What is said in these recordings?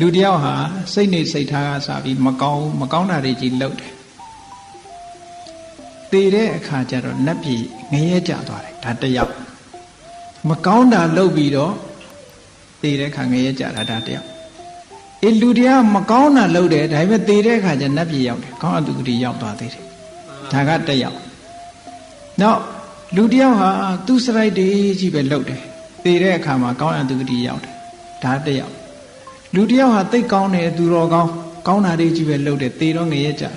လူတယောက်ဟာစိတ်နေစိတ်ထားကစပြီးမကောင်းမကောင်းတာတွေကြီးလုပ်တယ်တည်တဲ့အခါကျတော့နတ်ပြည်ငရဲကြသွားတယ်ဒါတယောက်မကောင်းတာလုပ်ပြီးတော့တည်တဲ့အခါငရဲကြတာဒါတယောက်အေးလူတရားမကောင်းတာလုပ်တယ်ဒါပေမဲ့တည်တဲ့အခါကျနတ်ပြည်ရောက်တယ်ကောင်းအတုကတိရောက်သွားသေးတယ်ဒါကတယောက်နောက်လူတယောက်ဟာသူ့စရိုက်တွေကြီးပဲလုပ်တယ်တည်တဲ့အခါမှာကောင်းအတုကတိရောက်တယ်ဒါတယောက် လူတယောက်ဟာသိကောင်းတယ်သူတော်ကောင်းကောင်းတာတွေကြီးပဲလုပ်တယ်သေတော့ငရဲကြတယ်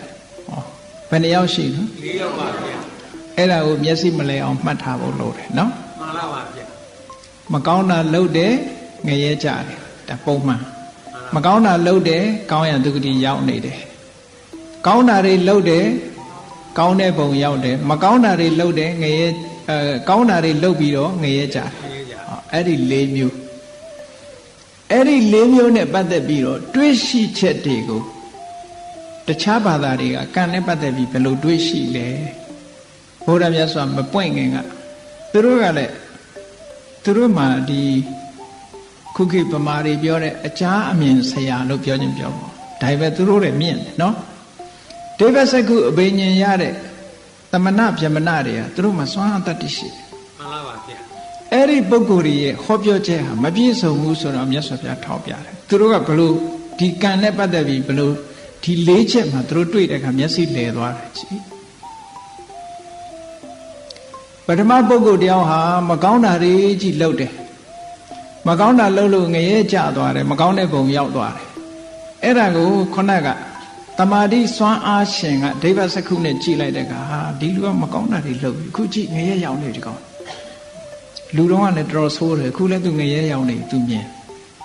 ဟောဘယ်နှယောက်ရှိလဲလေးယောက်ပါဗျာအဲ့ဒါကိုမျက်စိမလဲအောင်မှတ်ထားဖို့လိုတယ်နော်မှန်လားပါဗျာမကောင်းတာလုပ်တယ်ငရဲကြတယ်ဒါပုံမှန်မကောင်းတာလုပ်တယ်ကောင်းရဒုက္ခတိရောက်နေတယ်ကောင်းတာတွေလုပ်တယ်ကောင်းတဲ့ပုံရောက်တယ်မကောင်းတာတွေလုပ်တယ်ငရဲအဲကောင်းတာတွေလုပ်ပြီးတော့ငရဲကြတယ်လေးကြဟောအဲ့ဒီ၄မျိုး အဲ့ဒီ၄မျိုးနဲ့ပတ်သက်ပြီးတော့တွေးရှိချက်တွေကိုတခြားဘာသာတွေကကံနဲ့ပတ်သက်ပြီးဘယ်လိုတွေးရှိလဲဘုရားမြတ်စွာမပွင့်ခင်ကသူတို့ကလည်းသူတို့မှဒီခုခေတ်ဗမာတွေပြောတဲ့အကြာအမြင်ဆရာလို့ပြောခြင်းပြောပေါ့ဒါပေမဲ့သူတို့လည်းမြင့်တယ်နော်ဒေဝစကုအဘိညာဉ်ရတဲ့သမဏဗြဟ္မဏတွေကသူတို့မှစွမ်းအားတတ္တိရှိတယ်မှန်လားပါဗျာ အဲ့ဒီပုဂ္ဂိုလ်ရဲ့ဟောပြောချက်ဟာမပြည့်စုံဘူးဆိုတော့မြတ်စွာဘုရားထောက်ပြတယ်သူတို့ကဘလို့ဒီကံနဲ့ပတ်သက်ပြီးဘလို့ဒီလေးချက်မှာသူတို့တွေ့တဲ့အခါမျက်စိလဲသွားတယ်ကြည့်ပထမပုဂ္ဂိုလ်တယောက်ဟာမကောင်းတာတွေကြီးလုပ်တယ်မကောင်းတာလုပ်လို့ငရဲကျသွားတယ်မကောင်းတဲ့ပုံရောက်သွားတယ်အဲ့ဒါကိုခုနကတမာတိစွမ်းအားရှင်ကဒိဗ္ဗစက္ခုနဲ့ကြည်လိုက်တဲ့အခါဟာဒီလူကမကောင်းတာတွေလုပ်ပြီအခုကြည့်ငရဲရောက်နေဒီကောင် လူတော်ကလည်းတော်တော်ဆိုးတယ်အခုလည်းသူငရဲရောင်နေသူမြင်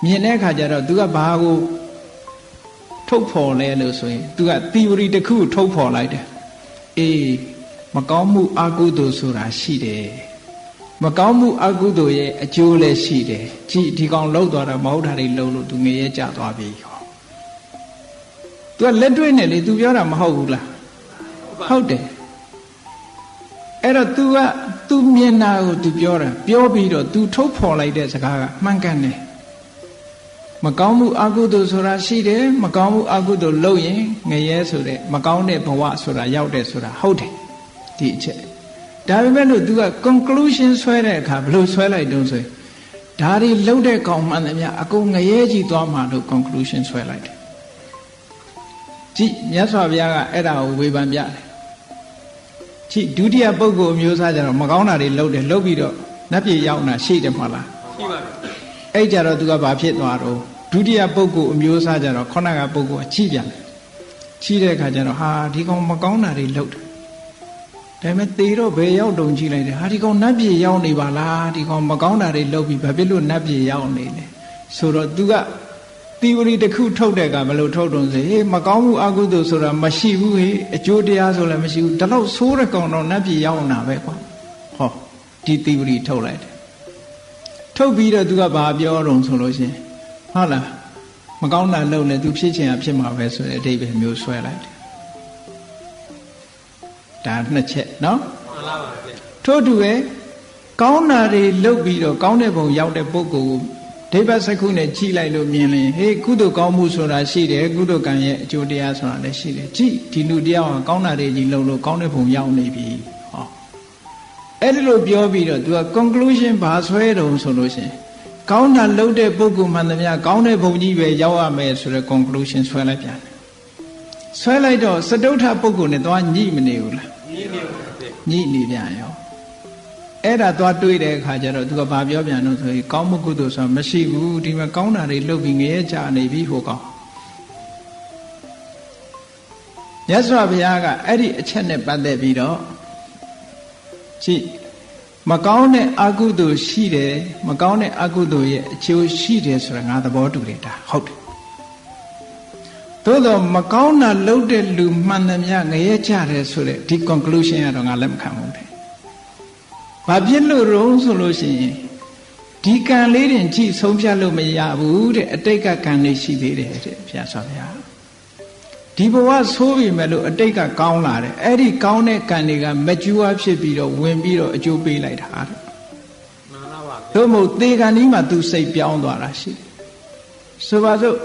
မြင်တဲ့အခါကျတော့ तू ကဘာကိုထုတ်ဖော်လဲလို့ဆိုရင် तू က theory တစ်ခုကိုထုတ်ဖော်လိုက်တယ်အေးမကောင်းမှုအကုသိုလ်ဆိုတာရှိတယ်မကောင်းမှုအကုသိုလ်ရဲ့အကျိုးလည်းရှိတယ်ကြည်ဒီကောင်လှုပ်သွားတာမဟုတ်တာတွေလှုပ်လို့ तू ငရဲကျသွားပြီဟော तू ကလက်တွေ့နဲ့လေ तू ပြောတာမဟုတ်ဘူးလားဟုတ်တယ် အဲ့တော့ तू က သူမျက်နာကိုသူပြောတာပြောပြီးတော့သူထုတ်ဖော်လိုက်တဲ့စကားကမှန်ကန်တယ်မကောင်းမှုအကုသိုလ်ဆိုတာရှိတယ်မကောင်းမှုအကုသိုလ်လုပ်ရင်ငရဲဆိုတဲ့မကောင်းတဲ့ဘဝဆိုတာရောက်တယ်ဆိုတာဟုတ်တယ်ဒီအချက်ဒါပေမဲ့လို့ तू က conclusion ဆွဲတဲ့အခါဘလို့ဆွဲလိုက်တုံးဆိုရင်ဒါတွေလုပ်တဲ့ကောင်မှန်သမျှအကုန်ငရဲကြီးသွားမှလို့ conclusion ဆွဲလိုက်တယ်ကြည့်မြတ်စွာဘုရားကအဲ့ဒါကိုဝေဖန်ပြတယ် ကြည့်ဒုတိယပုဂ္ဂိုလ်အမျိုးသားကျတော့မကောင်းတာတွေလုပ်တယ်လုပ်ပြီးတော့နတ်ပြည်ရောက်တာရှိတယ်မဟုတ်လားရှိပါဗျာအဲ့ကြတော့သူကဘာဖြစ်သွားတော့ဒုတိယပုဂ္ဂိုလ်အမျိုးသားကျတော့ခုနကပုဂ္ဂိုလ်ကချိပြန်တယ်ချိတဲ့အခါကျတော့ဟာဒီကောင်မကောင်းတာတွေလုပ်တယ်ဒါပေမဲ့သေတော့ဘယ်ရောက်တုံကြည့်လိုက်တယ်ဟာဒီကောင်နတ်ပြည်ရောက်နေပါလားဒီကောင်မကောင်းတာတွေလုပ်ပြီးဘာဖြစ်လို့နတ်ပြည်ရောက်နေလဲဆိုတော့သူက theory တစ်ခုထုတ်တဲ့ကဘယ်လိုထုတ်တုံးစေဟေးမကောင်းမှုအကုသိုလ်ဆိုတာမရှိဘူးဟေးအကျိုးတရားဆိုလည်းမရှိဘူးဒါတော့ဆိုးတဲ့ကောင်တော့နတ်ပြည်ရောက်နေတာပဲကွာဟောဒီ theory ထုတ်လိုက်တယ်ထုတ်ပြီးတော့သူကဘာပြောတုံးဆိုလို့ရှိရင်ဟုတ်လားမကောင်းတာလုပ်လဲသူဖြစ်ချင်တာဖြစ်မှာပဲဆိုတဲ့အဓိပ္ပာယ်မျိုးဆွဲလိုက်တယ်ဒါနှစ်ချက်နော်မှန်လားပါဗျာထို့တူပဲကောင်းတာတွေလုပ်ပြီးတော့ကောင်းတဲ့ဘုံရောက်တဲ့ပုဂ္ဂိုလ်ကို ဒိဗ္ဗစက္ခုနဲ့ကြည်လိုက်လို့မြင်ရင်ဟေးကုသိုလ်ကောင်းမှုဆိုတာရှိတယ်ကုသိုလ်ကံရဲ့အကျိုးတရားဆိုတာလည်းရှိတယ်ကြည်ဒီလူတရားကကောင်းတာတွေကြီးလုပ်လို့ကောင်းတဲ့ဘုံရောက်နေပြီဟောအဲ့ဒီလိုပြောပြီးတော့ तू က conclusion ဘာဆွဲတုံဆိုလို့ရှိရင်ကောင်းတာလုပ်တဲ့ပုဂ္ဂိုလ်မှန်သမျှကောင်းတဲ့ဘုံကြီးပဲရောက်ရမယ်ဆိုတဲ့ conclusion ဆွဲလိုက်ပြန်တယ်ဆွဲလိုက်တော့စတုထပုဂ္ဂိုလ်နဲ့သွားညှိမနေဘူးလားညီနေပါဗျာညှိနေပြန်ရော အဲ့ဒါသွားတွေးတဲ့အခါကျတော့သူကဘာပြောပြန်လို့ဆိုရင်ကောင်းမှုကုသိုလ်ဆိုတာမရှိဘူးဒီမှာကောင်းတာတွေလုပ်ပြီးငရဲကြနေပြီဟိုကောင်မြတ်စွာဘုရားကအဲ့ဒီအချက်နဲ့ပတ်သက်ပြီးတော့ကြည့်မကောင်းတဲ့အကုသိုလ်ရှိတယ်မကောင်းတဲ့အကုသိုလ်ရဲ့အကျိုးရှိတယ်ဆိုတာငါသဘောတူတယ်ဒါဟုတ်တယ်သို့တော့မကောင်းတာလုပ်တဲ့လူမှန်သမျှငရဲကြတယ်ဆိုတဲ့ဒီ conclusion ကတော့ငါလက်မခံဘူးတဲ့။ ဘာဖြစ်လို့ရုံးဆိုလို့ရှိရင်ဒီကံလေးတင်ကြည့်ဆုံးဖြတ်လို့မရဘူးတဲ့အတိတ်ကကံလေးရှိသေးတယ်တဲ့ဘုရားဆောဗျာ။ဒီဘဝဆိုးပြီမဲ့လို့အတိတ်ကကောင်းလာတယ်။အဲ့ဒီကောင်းတဲ့ကံတွေကမကျူးအားဖြစ်ပြီးတော့ဝင်ပြီးတော့အကျိုးပေးလိုက်တာတဲ့မှန်လားပါဗျာ။သို့မဟုတ်သေကံဒီမှာသူစိတ်ပြောင်းသွားတာရှိတယ်။ဆိုပါစို့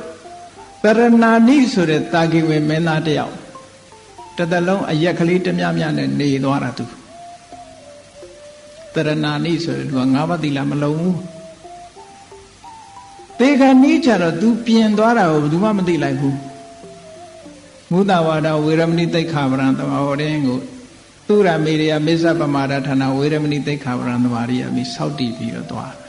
တရဏာနိဆိုတဲ့တာဂိဝေမင်းသားတယောက်တစ်သက်လုံးအရက်ကလေးတမျှမျှနဲ့နေသွားတာသူ တရဏာနိဆိုတဲ့သူကငါးပါးသီလမလုံးဘူးတေခာနိကြတော့ तू ပြင်သွားတာကိုဘယ်သူမှမသိလိုက်ဘူးမုဒ္ဒဝါဒဝေရမဏိတိတ်ခါပရံတမဟောတဲ့ကိုသူရမေရိယမေဇပမာဒဌာနဝေရမဏိတိတ်ခါပရံတမာရိယမိစောက်တည်ပြီးတော့သွားတယ်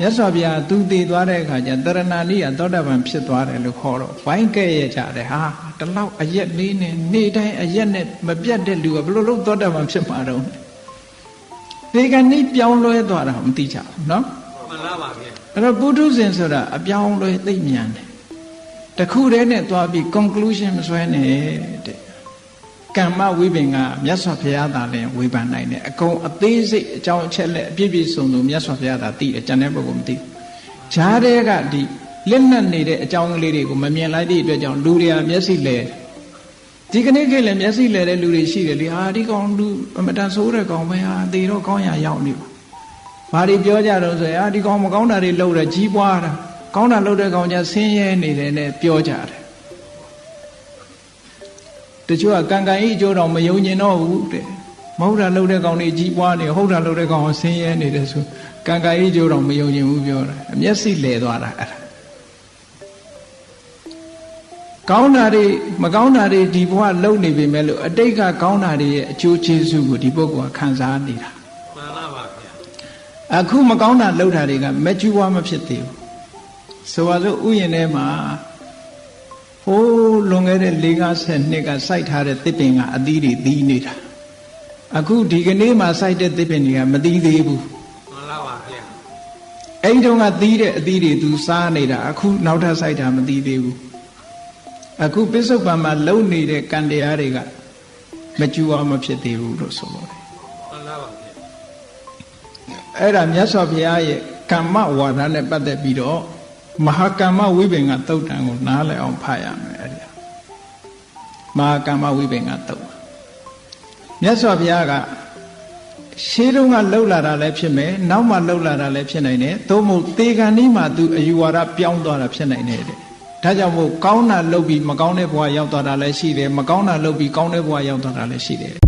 မြတ်စွာဘုရားသူတည်သွားတဲ့အခါကျတရဏာနိကသောတာပန်ဖြစ်သွားတယ်လို့ခေါ်တော့ဝိုင်းကဲ့ရဲ့ကြတယ်ဟာတလောက်အရက်လေးနဲ့နေ့တိုင်းအရက်နဲ့မပြတ်တဲ့လူကဘယ်လိုလုပ်သောတာပန်ဖြစ်မှာတော့ ဒီကနေ့ပြောင်းလဲသွားတာမသိကြဘူးเนาะ မှန်လားပါဗျာ အဲ့တော့ပုထုဇဉ်ဆိုတာအပြောင်းလဲသိပ်မြန်တယ်တခုတည်းနဲ့သွားပြီး conclusion မဆွဲနဲ့တဲ့ကမ္မဝိပင်ကမြတ်စွာဘုရားသာလည်းဝေဖန်နိုင်တယ်အကုန်အသေးစိတ်အကြောင်းအချက်လက်အပြည့်ပြည့်စုံစုံမြတ်စွာဘုရားသာသိတယ်ကျန်တဲ့ပုဂ္ဂိုလ်မသိဘူးဈာတဲ့ကဒီလက်နက်နေတဲ့အကြောင်းကလေးတွေကိုမမြင်လိုက်တဲ့အတွက်ကြောင့်လူတွေကမျက်စိလဲ ဒီကနေ့ခေတ်လည်းမျက်စိလဲတဲ့လူတွေရှိတယ်လေဟာဒီကောင်လူအမတန်ဆိုးတဲ့ကောင်ပဲဟာသေတော့ကောင်းရရောက်နေပါဘာတွေပြောကြတော့ဆိုရင်အာဒီကောင်မကောင်းတာတွေလုပ်တယ်ကြီးပွားတာကောင်းတာလုပ်တဲ့ကောင်ကျဆင်းရဲနေတယ်နဲ့ပြောကြတယ်တချို့ကကံကံဤအကျိုးတော်မယုံကျင်တော့ဘူးတဲ့မဟုတ်တာလုပ်တဲ့ကောင်တွေကြီးပွားနေဟုတ်တာလုပ်တဲ့ကောင်ကဆင်းရဲနေတယ်ဆိုကံကံဤအကျိုးတော်မယုံကျင်ဘူးပြောတာအမျက်စိလဲသွားတာအဲ့ဒါ ကောင်းတာတွေမကောင်းတာတွေဒီဘဝလုံနေပေမဲ့လို့အတိတ်ကကောင်းတာတွေရဲ့အကျိုးကျေးဇူးကိုဒီပုဂ္ဂိုလ်ကခံစားနေတာမှန်လားပါဗျာအခုမကောင်းတာလုပ်တာတွေကမကျူဝါမဖြစ်သေးဘူးဆိုပါစို့ဥယျာဉ်ထဲမှာဟိုးလွန်ခဲ့တဲ့၄50နှစ်ကစိုက်ထားတဲ့တစ်ပင်ကအသီးတွေသီးနေတာအခုဒီကနေ့မှစိုက်တဲ့တစ်ပင်တွေကမသီးသေးဘူးမှန်လားပါဗျာအဲ့ဒီတုန်းကသီးတဲ့အသီးတွေသူစားနေတာအခုနောက်ထပ်စိုက်တာမသီးသေးဘူး အခုပစ္စုပန်မှာလုံနေတဲ့ကံတရားတွေကမကျူဝါမဖြစ်သေးဘူးလို့ဆိုလို့တယ်မှန်လားပါဗျာအဲ့ဒါမြတ်စွာဘုရားရဲ့ကမ္မဝါဒနဲ့ပတ်သက်ပြီးတော့မဟာကမ္မဝိပင်ကသုတ်တံကိုနားလည်အောင်ဖတ်ရမယ်အဲ့ဒီမဟာကမ္မဝိပင်ကသုတ်မြတ်စွာဘုရားကရှေးတုန်းကလှုပ်လာတာလည်းဖြစ်မယ်နောက်မှလှုပ်လာတာလည်းဖြစ်နိုင်တယ်သို့မဟုတ်တေဂန်ဒီမှာသူအယူဝါဒပြောင်းသွားတာဖြစ်နိုင်တယ်တဲ့ ဒါကြောင့်မို့ကောင်းတာလှုပ်ပြီးမကောင်းတဲ့ဘဝရောက်သွားတာလည်းရှိတယ်မကောင်းတာလှုပ်ပြီးကောင်းတဲ့ဘဝရောက်သွားတာလည်းရှိတယ်